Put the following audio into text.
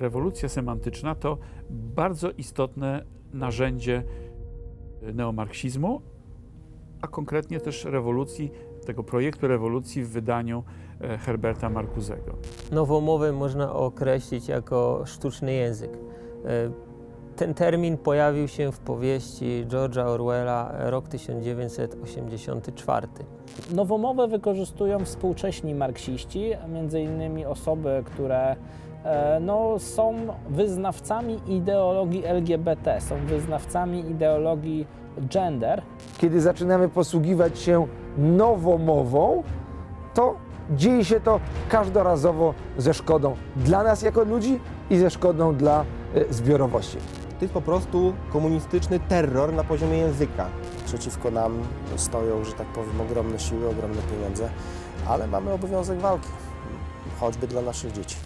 Rewolucja semantyczna to bardzo istotne narzędzie neomarksizmu, a konkretnie też rewolucji, tego projektu rewolucji w wydaniu e, Herberta Marcuzego. Nowomowę można określić jako sztuczny język. Ten termin pojawił się w powieści George'a Orwella Rok 1984. Nowomowę wykorzystują współcześni marksiści, między innymi osoby, które e, no, są wyznawcami ideologii LGBT, są wyznawcami ideologii gender. Kiedy zaczynamy posługiwać się nowomową, to dzieje się to każdorazowo ze szkodą dla nas jako ludzi i ze szkodą dla e, zbiorowości. To jest po prostu komunistyczny terror na poziomie języka. Przeciwko nam stoją, że tak powiem, ogromne siły, ogromne pieniądze, ale mamy obowiązek walki, choćby dla naszych dzieci.